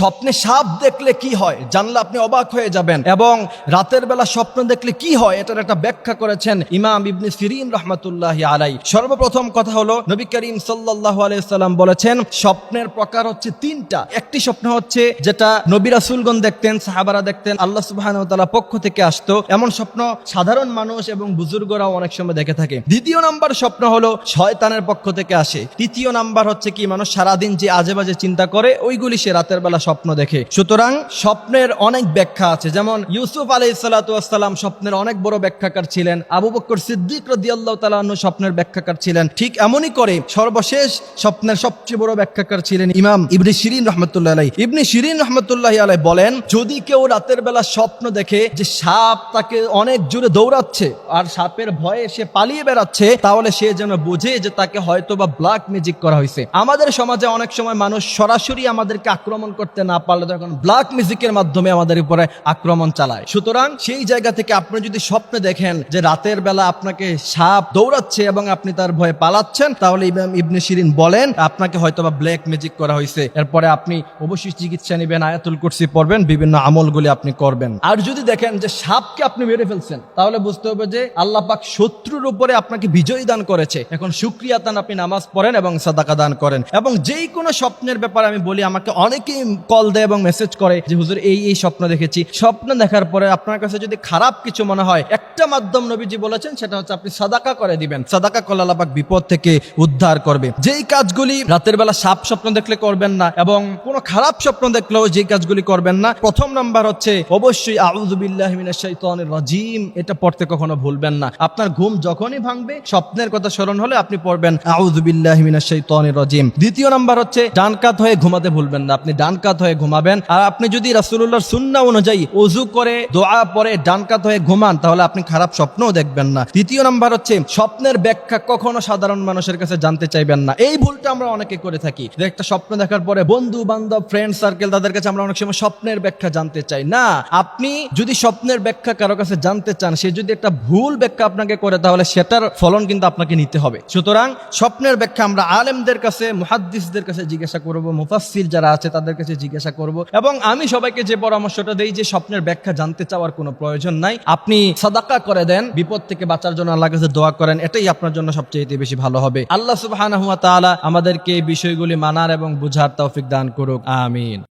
স্বপ্নে সাপ দেখলে কি হয়? জানলে আপনি অবাক হয়ে যাবেন। এবং রাতের বেলা স্বপ্ন দেখলে কি হয়? এটার একটা ব্যাখ্যা করেছেন ইমাম ইবনে সিরিন রহমাতুল্লাহ আলাই সর্বপ্রথম কথা হলো, নবী করিম সাল্লাহ আলাইসাল্লাম বলেছেন, স্বপ্নের প্রকার হচ্ছে তিনটা। একটি স্বপ্ন হচ্ছে যেটা নবী রাসুলগণ দেখতেন, সাহাবারা দেখতেন, আল্লাহ সুবাহ পক্ষ থেকে আসতো। এমন স্বপ্ন সাধারণ মানুষ এবং বুজুর্গরাও অনেক সময় দেখে থাকে। দ্বিতীয় নাম্বার স্বপ্ন হলো শয়তানের পক্ষ থেকে আসে। তৃতীয় নাম্বার হচ্ছে কি, মানুষ সারাদিন যে আজে বাজে চিন্তা করে, ওইগুলি সে রাতের বেলা স্বপ্ন দেখে। সুতরাং স্বপ্নের অনেক ব্যাখ্যা আছে। যেমন ইউসুফ আলাই সালাতাম স্বপ্নের অনেক বড় ব্যাখ্যাকার ছিলেন। আবু বক্কর সিদ্দিক রদিয়াল্লাহ তালাহ স্বপ্নের ব্যাখ্যাকার ছিলেন। ঠিক এমনই করে সর্বশেষ স্বপ্নের সবচেয়ে বড় ব্যাখ্যাকার ছিলেন ইমাম ইবনি শিরিন রহমতুল্লাহ আলাই ইবনি শিরিন রহমতুল্লাহ আলাই বলেন, যদি কেউ রাতের বেলা স্বপ্ন দেখে যে সাপ তাকে অনেক জোরে দৌড়াচ্ছে আর সাপের ভয়ে সে পালিয়ে বেড়াচ্ছে, তাহলে সে যেন বুঝে যে তাকে হয়তো বা ব্ল্যাক ম্যাজিক করা হয়েছে। আমাদের সমাজে অনেক সময় মানুষ সরাসরি আমাদেরকে আক্রমণ করতে না পারলে তখন ব্ল্যাক মিউজিকের মাধ্যমে আমাদের উপরে আক্রমণ চালায়। সুতরাং সেই জায়গা থেকে আপনি যদি স্বপ্নে দেখেন যে রাতের বেলা আপনাকে সাপ দৌড়াচ্ছে এবং আপনি তার ভয়ে পালাচ্ছেন, তাহলে ইবনে শিরিন বলেন, আপনাকে হয়তো বা ব্ল্যাক ম্যাজিক করা হয়েছে। এরপরে আপনি অবশ্যই চিকিৎসা নেবেন, আয়াতুল কুরসি পড়বেন, বিভিন্ন আমলগুলি আপনি করবেন। আর যদি দেখেন যে সাপকে আপনি মেরে ফেলছেন, তাহলে বুঝতে হবে যে আল্লাহ পাক শত্রুর উপরে আপনাকে বিজয় দান করেছে। এখন শুক্রিয়া দান আপনি নামাজ পড়েন এবং সাদাকা দান করেন। এবং যেই কোনো স্বপ্নের ব্যাপারে আমি বলি, আমাকে অনেকেই কল দেয় এবং মেসেজ করে যে, হুজুর, এই এই স্বপ্ন দেখেছি। স্বপ্ন দেখার পরে আপনার কাছে যদি খারাপ কিছু মনে হয়, একটা মাধ্যম নবীজি বলেছেন, সেটা হচ্ছে আপনি সাদাকা করে দিবেন। সাদাকা করলে বিপদ থেকে উদ্ধার করবে। যেই কাজগুলি রাতের বেলা সাপ স্বপ্ন দেখলে করবেন না এবং কোনো খারাপ স্বপ্ন দেখলেও যেই কাজগুলি করবেন না, প্রথম নাম্বার হচ্ছে, অবশ্যই আউযুবিল্লাহি রাজিম, এটা পড়তে কখনো ভুলবেন না। আপনার ঘুম যখনই ভাঙবে, স্বপ্নের কথা স্মরণ হলে আপনি পড়বেন শাইতানির রাজিম। দ্বিতীয় নাম্বার হচ্ছে, ডান কাত হয়ে ঘুমাতে ভুলবেন না। আপনি ডান কাত হয়ে ঘুমাবেন। আর আপনি যদি রাসূলুল্লাহর সুন্নাহ অনুযায়ী ওযু করে, দোয়া পরে ডান কাত হয়ে ঘুমান, তাহলে আপনি খারাপ স্বপ্নও দেখবেন না। তৃতীয় নাম্বার হচ্ছে, স্বপ্নের ব্যাখ্যা কখনো সাধারণ মানুষের কাছে জানতে চাইবেন না। এই ভুলটা আমরা অনেকে করে থাকি। একটা স্বপ্ন দেখার পরে বন্ধু বান্ধব ফ্রেন্ড সার্কেল তাদের কাছে আমরা অনেক সময় স্বপ্নের ব্যাখ্যা জানতে চাই। না, আপনি যদি স্বপ্নের ব্যাখ্যা কারও কাছে জানতে চান, সে যদি একটা ভুল ব্যাখ্যা আপনাকে করে, তাহলে সেটার ফলন কিন্তু আপনাকে নিতে হবে। সুতরাং স্বপ্নের ব্যাখ্যা আমরা আলেমদের কাছে, মুহাদ্দিসদের কাছে জিজ্ঞাসা করব। মুফাসসির যারা আছে, তাদের কাছে জিজ্ঞাসা করব। এবং আমি সবাইকে যে পরামর্শটা দেই যে স্বপ্নের ব্যাখ্যা জানতে চাওয়ার কোনো প্রয়োজন নাই। আপনি সাদাকা করে দেন, বিপদ থেকে বাঁচার জন্য আল্লাহ কাছে দোয়া করেন, এটাই আপনার জন্য সবচেয়ে বেশি ভালো হবে। আল্লাহ সুবাহ আমাদেরকে এই বিষয়গুলি মানার এবং বুঝার তৌফিক দান করুক, আমিন।